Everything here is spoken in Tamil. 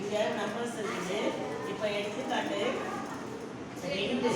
இங்கே நம்பர்ஸ் இருக்குது இப்போ எடுத்துக்காட்டு. ரெண்டு.